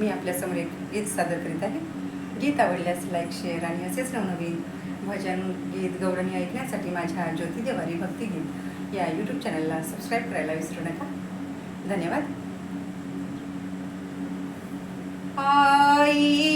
मी आपल्यासमोर एक गीत सादर करीत आहे. गीत आवडल्यास लाईक शेअर आणि असेच नवनवीन भजन गीत गौरणी ऐकण्यासाठी माझ्या ज्योती देवारी भक्तिगीत या यूट्यूब चॅनलला सबस्क्राईब करायला विसरू नका. धन्यवाद. आई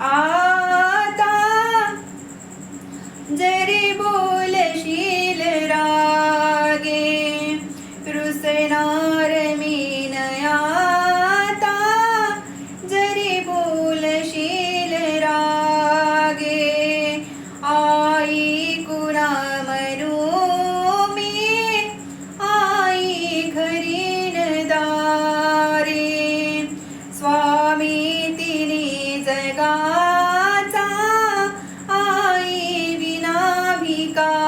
आता जरी बोलशील रागे कृष्णा 그러니까